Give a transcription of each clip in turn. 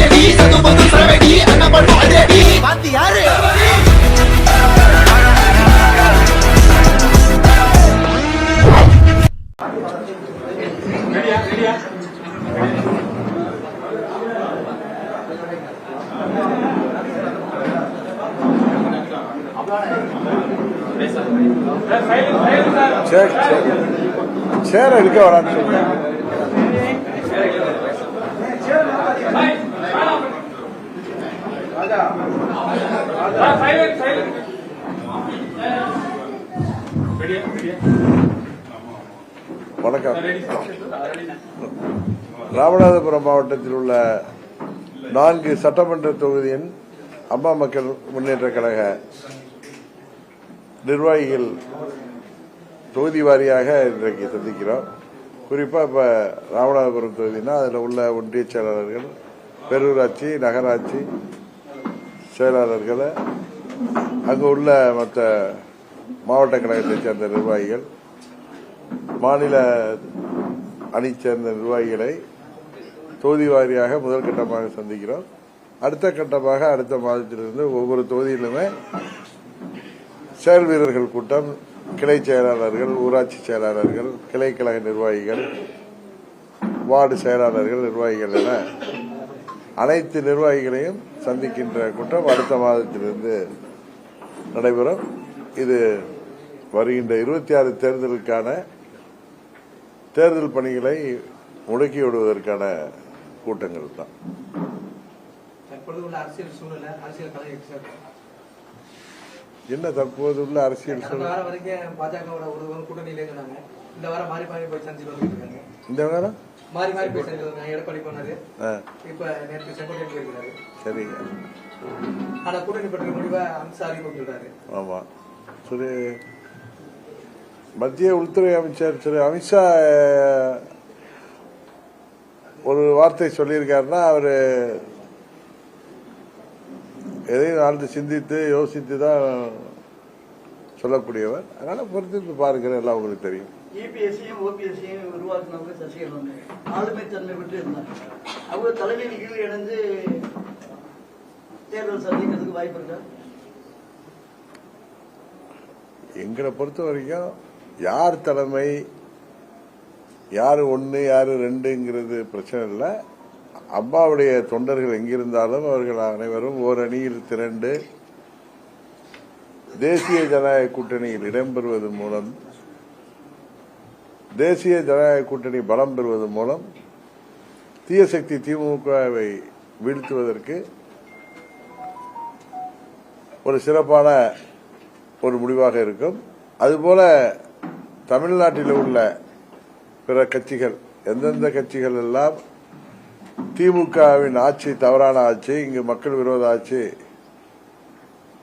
அதிரடி சத்து பத்து சரவெடி பாத்தி யாரு? சேர் சேர். சேர் சொல்லுங்க வணக்கம். ராமநாதபுரம் மாவட்டத்தில் உள்ள நான்கு சட்டமன்ற தொகுதியின் அம்மா மக்கள் முன்னேற்ற கழக நிர்வாகிகள் தொகுதி வாரியாக இன்றைக்கு சந்திக்கிறோம். குறிப்பாக இப்போ ராமநாதபுரம் தொகுதினா அதில் உள்ள ஒன்றிய செயலாளர்கள் பேரூராட்சி நகராட்சி செயலாளர்களை அங்கு உள்ள மற்ற மாவட்ட கழகத்தைச் சேர்ந்த நிர்வாகிகள் மாநில அணி சேர்ந்த நிர்வாகிகளை தொகுதி வாரியாக முதல் கட்டமாக சந்திக்கிறோம். அடுத்த கட்டமாக அடுத்த மாதத்திலிருந்து ஒவ்வொரு தொகுதியிலுமே செயல் வீரர்கள் கூட்டம் கிளை செயலாளர்கள் ஊராட்சி செயலாளர்கள் கிளை கழக நிர்வாகிகள் வார்டு செயலாளர்கள் நிர்வாகிகள் என அனைத்து நிர்வாகிகளையும் சந்திக்கின்ற கூட்டம் அடுத்த மாதத்திலிருந்து நடைபெறும். இது வருகின்ற இருபத்தி ஆறு தேர்தலுக்கான தேர்தல் பணிகளை முடக்கி விடுவதற்கான கூட்டங்கள் தான். சூழ்நிலை என்ன தற்போது உள்ள அரசியல் இருந்தாங்க. இந்த வாரம்? மாறி மாறி வந்தாங்க எடப்பாடி போனாரு இப்ப நேற்று செங்கோட்டையன் போயிருக்காரு சரிங்க. ஆனா கூட்டணி பற்றிய முடிவை அமித்ஷா அறிவிக்கிறாரு ஆமா. திரு மத்திய உள்துறை அமைச்சர் திரு அமித்ஷா ஒரு வார்த்தை சொல்லியிருக்காருன்னா அவரு எதையும் ஆழ்ந்து சிந்தித்து யோசித்து தான் சொல்லக்கூடியவர். அதனால பொறுத்து பாருங்க எல்லாம் உங்களுக்கு தெரியும். இபிஎஸ்சியும் ஓபிஎஸ்சியும் உருவாக்குனவங்க சசிகலன் ஆளுமை தன்மை விட்டு இருந்தாங்க. அவங்க தலைமையின் கீழ் இணைந்து தேர்தல் சந்திக்கிறதுக்கு வாய்ப்பு இருக்கா? எங்களை பொறுத்த வரைக்கும் யார் தலைமை யார் ஒன்று யார் ரெண்டுங்கிறது பிரச்சனை இல்லை. அம்மாவுடைய தொண்டர்கள் எங்கிருந்தாலும் அவர்கள் அனைவரும் ஓரணியில் திரண்டு தேசிய ஜனநாயக கூட்டணியில் இடம்பெறுவது மூலம் தேசிய ஜனநாயக கூட்டணி பலம் பெறுவதன் மூலம் தீயசக்தி திமுகவை வீழ்த்துவதற்கு ஒரு சிறப்பான ஒரு முடிவாக இருக்கும். அதுபோல தமிழ்நாட்டில் உள்ள பிற கட்சிகள் எந்தெந்த கட்சிகள் எல்லாம் திமுகவின் ஆட்சி தவறான ஆட்சி இங்கு மக்கள் விரோத ஆட்சி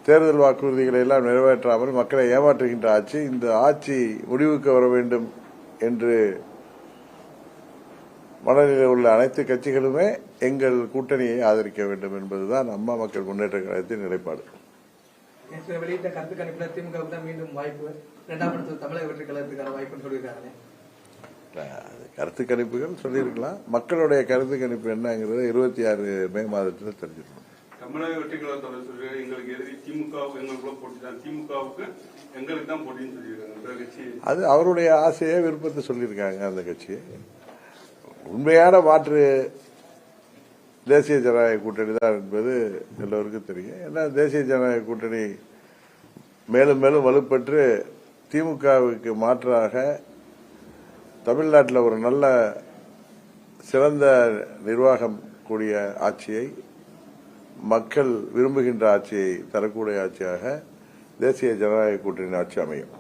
தேர்தல் வாக்குறுதிகளை எல்லாம் நிறைவேற்றாமல் மக்களை ஏமாற்றுகின்ற ஆட்சி இந்த ஆட்சி முடிவுக்கு வர வேண்டும் என்று மனநிலையில் உள்ள அனைத்து கட்சிகளுமே எங்கள் கூட்டணியை ஆதரிக்க வேண்டும் என்பதுதான் அம்மா மக்கள் முன்னேற்ற கழகத்தின் நிலைப்பாடு. வெளியிட்ட கருத்து கணிப்புல திமுக தான் மீண்டும் வாய்ப்பு இரண்டாம் இடத்துல தமிழக வெற்றி கழகத்துக்கான வாய்ப்புன்னு சொல்லியிருக்காங்க அது கருத்து கணிப்புகள் சொல்லியிருக்கலாம். மக்களுடைய கருத்து கணிப்பு என்னங்கிறது இருபத்தி ஆறு மே மாதத்தில் தெரிஞ்சிருக்கும் தமிழக வெற்றிகளை கழகத்தோட சொல்லி எங்களுக்கு எதிரி திமுகவுக்கு எங்களுக்குள்ள போட்டி தான் திமுகவுக்கு எங்களுக்கு தான் போட்டின்னு சொல்லியிருக்காங்க. கட்சி அது அவருடைய ஆசையை விருப்பத்தை சொல்லியிருக்காங்க அந்த கட்சி. உண்மையான மாற்று தேசிய ஜனநாயக கூட்டணி தான் என்பது எல்லோருக்கும் தெரியும். ஏன்னா தேசிய ஜனநாயக கூட்டணி மேலும் மேலும் வலுப்பெற்று திமுகவுக்கு மாற்றாக தமிழ்நாட்டில் ஒரு நல்ல சிறந்த நிர்வாகம் கூடிய ஆட்சியை மக்கள் விரும்புகின்ற ஆட்சியை தரக்கூடிய ஆட்சியாக தேசிய ஜனநாயக கூட்டணி ஆட்சி அமையும்.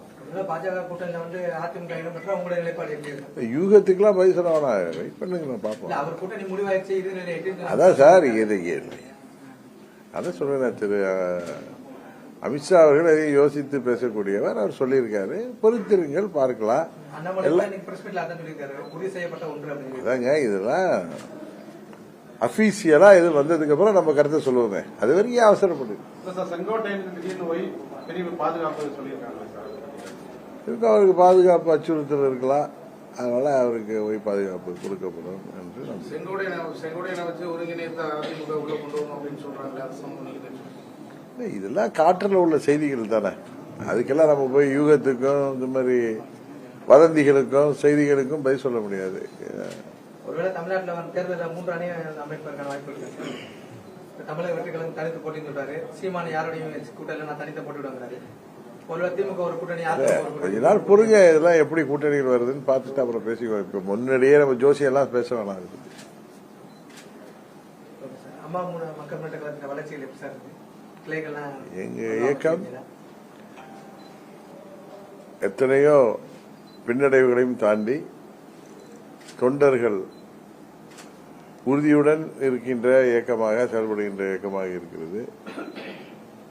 யூகத்துக்கெல்லாம் பதில் சொல்ல வேணாம். வெயிட் பண்ணுங்க நான் இல்ல பார்ப்போம் அதான் சார் இது அதான் சொல்றேன் திரு அமித்ஷா அவர்கள் எதையும் யோசித்து பேசக்கூடியவர் அவர் சொல்லியிருக்காரு. பொறுத்திருங்கள் பார்க்கலாம். அதாங்க இதெல்லாம் அபிஷியலா இது வந்ததுக்கு அப்புறம் நம்ம கருத்தை சொல்லுவோமே. அது வரைக்கும் அவசரப்படு இல்ல சார் செங்கோட்டையன் திடீர்னு போய் பெரிய பாதுகாப்பு சொல்லியிருக்காங்க சார். இருக்கும் அவருக்கு பாதுகாப்பு அச்சுறுத்தல் இருக்கலாம். அதனால அவருக்கு ஓய் பாதுகாப்பு கொடுக்கப்படும் என்று இதெல்லாம் காற்றில் உள்ள செய்திகள் தானே. அதுக்கெல்லாம் நம்ம போய் யூகத்துக்கும் இந்த மாதிரி வதந்திகளுக்கும் செய்திகளுக்கும் பதில் சொல்ல முடியாது. ஒருவேளை தமிழ்நாட்டுல வந்து தேர்தலில் மூன்று அணி அமைப்பதற்கான வாய்ப்பு இருக்கு. தமிழக வெற்றி கழகம் தனித்து போட்டின்னு சொல்றாரு. சீமான யாரோடையும் கூட்டணியில் நான் தனித்த போட்டி விடுங்கிறாரு ஒருவேளை திமுக ஒரு கூட்டணி அதிமுக ஒரு கொஞ்ச கூட்டணி. நாள் பொறுங்க இதெல்லாம் எப்படி கூட்டணிகள் வருதுன்னு பார்த்துட்டு அப்புறம் பேசிக்குவோம். இப்போ முன்னாடியே நம்ம ஜோசியெல்லாம் பேச வேணாம். கிளைகள்லாம் எங்க இயக்கம்? எத்தனையோ பின்னடைவுகளையும் தாண்டி தொண்டர்கள் உறுதியுடன் இருக்கின்ற இயக்கமாக செயல்படுகின்ற இயக்கமாக இருக்கிறது.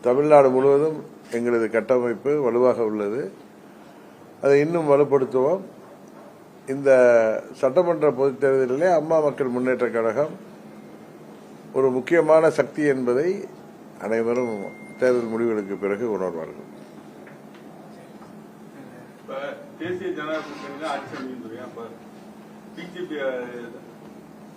தமிழ்நாடு முழுவதும் எங்களது கட்டமைப்பு வலுவாக உள்ளது. அதை இன்னும் வலுப்படுத்துவோம். இந்த சட்டமன்ற பொதுத் தேர்தலிலே அம்மா மக்கள் முன்னேற்ற கழகம் ஒரு முக்கியமான சக்தி என்பதை அனைவரும் தேர்தல் முடிவுகளுக்கு பிறகு உணர்வார்கள். தேசிய ஜனநாயக கூட்டணி ஆட்சி அமைந்துருக்கு பிஜேபி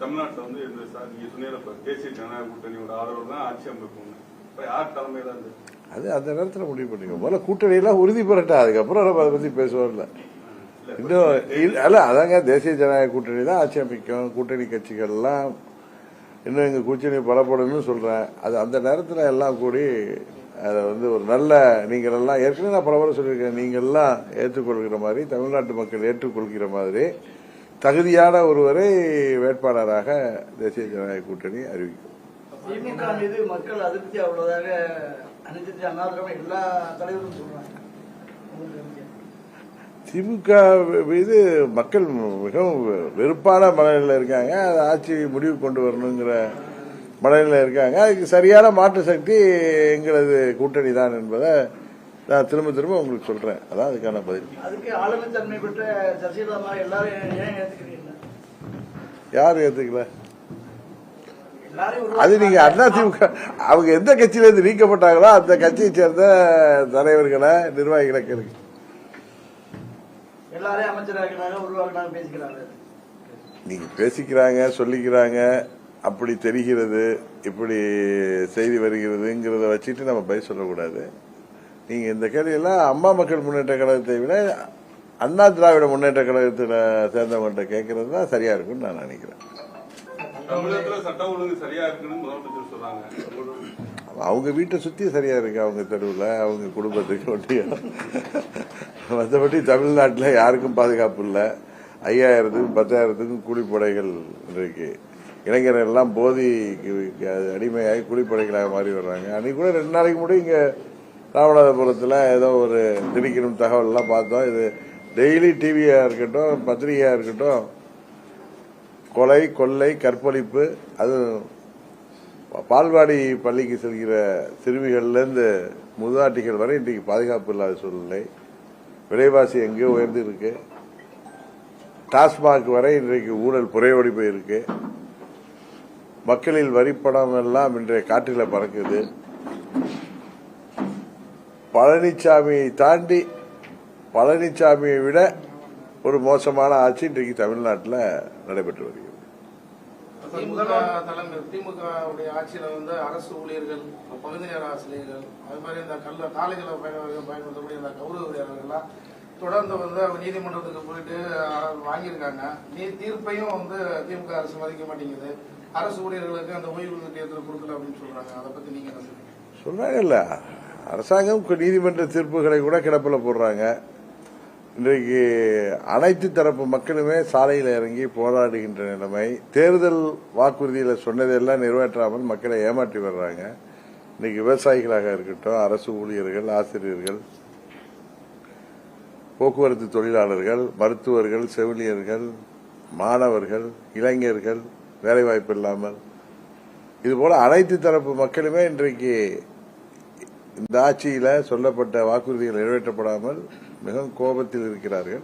தமிழ்நாட்டுல வந்து இந்த சார் சொன்னீங்க இப்ப தேசிய ஜனநாயக கூட்டணியோட ஆதரவு தான் ஆட்சி அமைக்கும் இப்ப யார் தலைமையில இருந்து அது அந்த நேரத்தில் முடிவு பண்ணிக்கோ. முதல்ல கூட்டணியெல்லாம் உறுதி பெறட்டா அதுக்கப்புறம் நம்ம அதை பத்தி பேசுவோம்ல. இன்னும் அல்ல அதாங்க தேசிய ஜனநாயக கூட்டணி தான் ஆட்சி அமைக்கும். கூட்டணி கட்சிகள்லாம் இன்னும் எங்க கூட்டணி பலப்படணும்னு சொல்றேன். அது அந்த நேரத்தில் எல்லாம் கூடி அதை வந்து ஒரு நல்ல நீங்கள் எல்லாம் ஏற்கனவே நான் பல முறை சொல்லியிருக்கேன். நீங்கள் எல்லாம் ஏற்றுக்கொள்கிற மாதிரி தமிழ்நாட்டு மக்கள் ஏற்றுக்கொள்கிற மாதிரி தகுதியான ஒருவரை வேட்பாளராக தேசிய ஜனநாயக கூட்டணி அறிவிக்கும். திமுக மீது மக்கள் அதிருப்தி அவ்வளவுதாக அனைத்து அண்ணாதிரமே எல்லா தலைவரும் சொல்றாங்க. உங்களுக்கு எப்படி? திமுக மீது மக்கள் மிகவும் வெறுப்பான மனநிலையில் இருக்காங்க. அது ஆட்சி முடிவு கொண்டு வரணுங்கிற மனநிலையில் இருக்காங்க. அதுக்கு சரியான மாற்று சக்தி எங்களது கூட்டணி தான் என்பதை நான் திரும்ப திரும்ப உங்களுக்கு சொல்றேன். அதான் அதுக்கான பதில். யார் ஏத்துக்கல? அது நீங்க அண்ணா திமுக அவங்க எந்த கட்சியில இருந்து நீக்கப்பட்டாங்களோ அந்த கட்சியை சேர்ந்த தலைவர்களை நிர்வாகிகளை கேளுங்க. நீங்க பேசிக்கிறாங்க சொல்லிக்கிறாங்க அப்படி தெரிகிறது இப்படி செய்தி வருகிறதுங்கிறத வச்சுட்டு நம்ம பதில் சொல்லக்கூடாது. நீங்க இந்த கேள்வியெல்லாம் அம்மா மக்கள் முன்னேற்ற கழகத்தை விட அண்ணா திராவிட முன்னேற்ற கழகத்தில் சேர்ந்தவங்கள்ட்ட கேட்கறது தான் சரியா இருக்கும்னு நான் நினைக்கிறேன். அவங்க வீட்டை சுத்தி சரியா இருக்கு அவங்க தெருவில் அவங்க குடும்பத்துக்கு ஒட்டியும் மற்றபடி தமிழ்நாட்டில் யாருக்கும் பாதுகாப்பு இல்லை. ஐயாயிரத்துக்கும் பத்தாயிரத்துக்கும் கூலிப்படைகள் இருக்கு. இளைஞர்கள் எல்லாம் போதிக்கு அடிமையாகி கூலிப்படைகளாக மாறி வர்றாங்க. அன்னைக்கு கூட ரெண்டு நாளைக்கு முன்னாடி இங்க ராமநாதபுரத்தில் ஏதோ ஒரு திணிக்கணும் தகவல்லாம் பார்த்தோம். இது டெய்லி டிவியாக இருக்கட்டும் பத்திரிகையாக இருக்கட்டும் கொலை கொள்ளை கற்பழிப்பு அது பால்வாடி பள்ளிக்கு செல்கிற சிறுமிகள்லேருந்து முதாட்டிகள் வரை இன்றைக்கு பாதுகாப்பு இல்லாத சூழ்நிலை. விலைவாசி எங்கேயோ உயர்ந்து இருக்கு. டாஸ்மாக் வரை இன்றைக்கு ஊழல் புறையோடி போயிருக்கு. மக்களில் வரிப்படம் எல்லாம் இன்றைய காற்றில் பறக்குது. பழனிசாமியை தாண்டி பழனிசாமியை விட ஒரு மோசமான ஆட்சி இன்றைக்கு தமிழ்நாட்டில் நடைபெற்று வருகிறது. திமுக ஆட்சியில வந்து அரசு ஊழியர்கள் பகுதி நேர ஆசிரியர்கள் அது மாதிரி இந்த கல்ல காலேஜில் பயன்படுத்தக்கூடிய இந்த கௌரவ ஊழியர்கள்லாம் தொடர்ந்து வந்து நீதிமன்றத்துக்கு போயிட்டு வாங்கியிருக்காங்க. நீ தீர்ப்பையும் வந்து திமுக அரசு மதிக்க மாட்டேங்குது. அரசு ஊழியர்களுக்கு அந்த ஓய்வு திட்டத்தில் கொடுக்கல அப்படின்னு சொல்றாங்க. அதை பத்தி நீங்க என்ன சொல்றீங்க? சொல்றாங்கல்ல அரசாங்கம் நீதிமன்ற தீர்ப்புகளை கூட கிடப்பில் போடுறாங்க. இன்றைக்கு அனைத்து தரப்பு மக்களுமே சாலையில் இறங்கி போராடுகின்ற நிலைமை தேர்தல் வாக்குறுதியில் சொன்னதெல்லாம் நிறைவேற்றாமல் மக்களை ஏமாற்றி வர்றாங்க. இன்னைக்கு விவசாயிகளாக இருக்கட்டும் அரசு ஊழியர்கள் ஆசிரியர்கள் போக்குவரத்து தொழிலாளர்கள் மருத்துவர்கள் செவிலியர்கள் மாணவர்கள் இளைஞர்கள் வேலைவாய்ப்பு இல்லாமல். இதுபோல அனைத்து தரப்பு மக்களுமே இன்றைக்கு இந்த ஆட்சியில சொல்லப்பட்ட வாக்குறுதிகள் நிறைவேற்றப்படாமல் மிகவும் கோபத்தில் இருக்கிறார்கள்.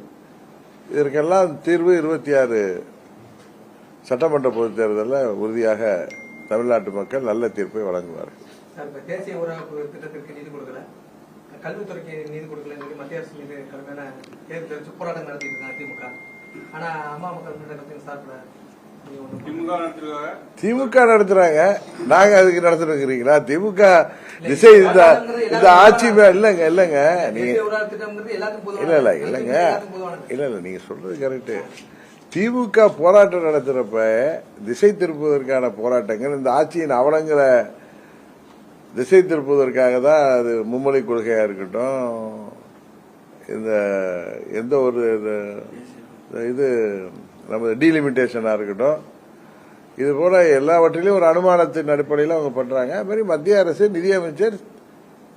இதற்கெல்லாம் தீர்வு இருபத்தி ஆறு சட்டமன்ற பொதுத் தேர்தலில் உறுதியாக தமிழ்நாட்டு மக்கள் நல்ல தீர்ப்பை வழங்குவார்கள். தேசிய ஊரக திட்டத்திற்கு நிதி கொடுக்கல. கல்வித்துறைக்கு நிதி கொடுக்கல. மத்திய அரசு மீது கடுமையான போராட்டம் நடத்திட்டு இருக்காங்க திமுக ஆனா அம்மா மக்கள் முன்னேற்ற சார்பில் திமுக நடத்துறாங்க. நாங்க அதுக்கு நடத்துறோங்கிறீங்களா? திமுக திசை இந்த இந்த ஆட்சி மே- இல்லங்க இல்லங்க. நீங்க இல்ல இல்ல. இல்லங்க. இல்ல இல்ல நீங்க சொல்றது கரெக்ட் திமுக போராட்டம் நடத்துறப்ப திசை திருப்புவதற்கான போராட்டங்கள் இந்த ஆட்சியின் அவலங்களை திசை திருப்புவதற்காக தான் அது மும்மொழி கொள்கையா இருக்கட்டும் இந்த எந்த ஒரு இது- நமது நம்ம டீலிமிட்டேஷனா இருக்கட்டும். இது போல எல்லாவற்றிலும் ஒரு அனுமானத்தின் அடிப்படையில் அவங்க பண்றாங்க. அது மாதிரி மத்திய அரசு நிதியமைச்சர்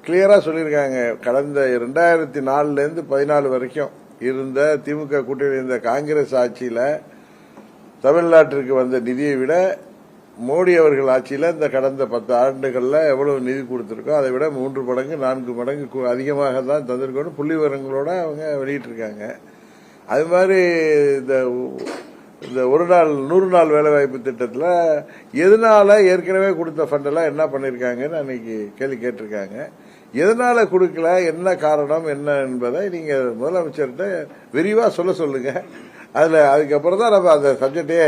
கிளியரா சொல்லியிருக்காங்க. கடந்த ரெண்டாயிரத்தி நாலுல இருந்து பதினாலு வரைக்கும் இருந்த திமுக கூட்டணி இருந்த காங்கிரஸ் ஆட்சியில தமிழ்நாட்டிற்கு வந்த நிதியை விட மோடி அவர்கள் ஆட்சியில இந்த கடந்த பத்து ஆண்டுகள்ல எவ்வளவு நிதி கொடுத்திருக்கோ அதை விட மூன்று மடங்கு நான்கு மடங்கு அதிகமாக தான் தந்திருக்கோன்னு புள்ளி விவரங்களோட அவங்க வெளியிட்டிருக்காங்க. அது மாதிரி இந்த இந்த ஒரு நாள் நூறு நாள் வேலைவாய்ப்பு திட்டத்தில் எதனால ஏற்கனவே கொடுத்த ஃபண்டெல்லாம் என்ன பண்ணியிருக்காங்கன்னு அன்னைக்கு கேள்வி கேட்டிருக்காங்க. எதனால கொடுக்கல என்ன காரணம் என்ன என்பதை நீங்கள் முதலமைச்சர்கிட்ட விரிவாக சொல்ல சொல்லுங்க. அதில் அதுக்கப்புறம் தான் நம்ம அந்த சப்ஜெக்டே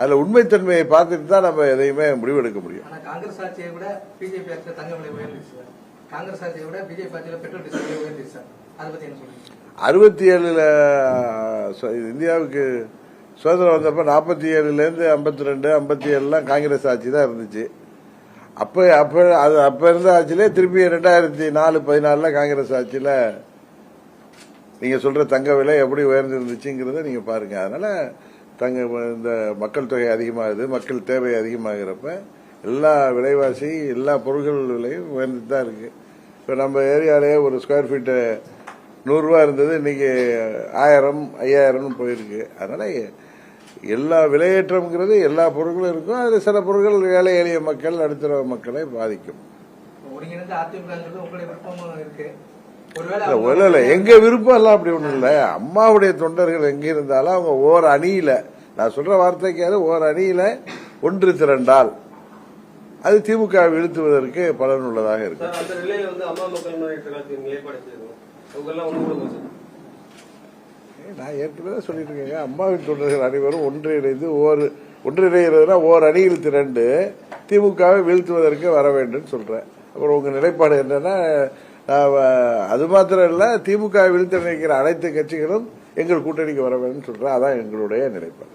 அதில் உண்மைத்தன்மையை பார்த்துட்டு தான் நம்ம எதையுமே முடிவெடுக்க முடியும். காங்கிரஸ் ஆட்சியை விட பிஜேபி தங்க விலை உயர்ந்துச்சு சார். காங்கிரஸ் ஆட்சியை விட பிஜேபி ஆட்சியில் பெட்ரோல் டீசல் விலை உயர்ந்துச்சு சார். அதை பற்றி என்ன சொல்றீங்க? அறுபத்தி ஏழுல இந்தியாவுக்கு சுதந்திரம் வந்தப்ப நாற்பத்தி ஏழுலேருந்து ஐம்பத்தி ரெண்டு ஐம்பத்தி ஏழுலாம் காங்கிரஸ் ஆட்சி தான் இருந்துச்சு. அப்போ அப்போ அது அப்போ இருந்த ஆட்சியிலே திருப்பி ரெண்டாயிரத்தி நாலு பதினாலில் காங்கிரஸ் ஆட்சியில் நீங்கள் சொல்கிற தங்க விலை எப்படி உயர்ந்துருந்துச்சுங்கிறத நீங்கள் பாருங்கள் அதனால் தங்க இந்த மக்கள் தொகை அதிகமாகுது மக்கள் தேவை அதிகமாகிறப்ப எல்லா விலைவாசி எல்லா பொருட்கள் விலையும் உயர்ந்துட்டு தான் இருக்குது இப்போ நம்ம ஏரியாலே ஒரு ஸ்கொயர் ஃபீட்டு நூறுரூவா இருந்தது இன்னைக்கு ஆயிரம் ஐயாயிரம்னு போயிருக்கு. அதனால எல்லா விலையேற்றம்ங்கிறது எல்லா பொருட்களும் இருக்கும். அதில் சில பொருட்கள் ஏழை எளிய மக்கள் நடுத்தர மக்களை பாதிக்கும். ஒருவேளை இல்ல, அவங்க- இல்ல இல்ல எங்க விருப்பம் எல்லாம் அப்படி ஒண்ணும் இல்ல. அம்மாவுடைய தொண்டர்கள் எங்க இருந்தாலும் அவங்க ஓர் அணியில நான் சொல்ற வார்த்தைக்காவது ஓர் அணியில ஒன்று திரண்டால் அது திமுக வீழ்த்துவதற்கு பலனுள்ளதாக இருக்கு. சார் நான் ஏற்கனவே சொல்லிட்டு இருக்கேங்க அம்மாவின் தொண்டர்கள் அனைவரும் ஒன்றிணைந்து ஓர் ஒன்றிணைகிறதுனா ஓர் அணியில் திரண்டு திமுகவை வீழ்த்துவதற்கு வர வேண்டும் சொல்றேன். அப்புறம் உங்க நிலைப்பாடு என்னன்னா நான், அது மாத்திரம் இல்ல திமுக வீழ்த்த நினைக்கிற அனைத்து கட்சிகளும் எங்கள் கூட்டணிக்கு வர வேண்டும் சொல்றேன். அதான் எங்களுடைய நிலைப்பாடு.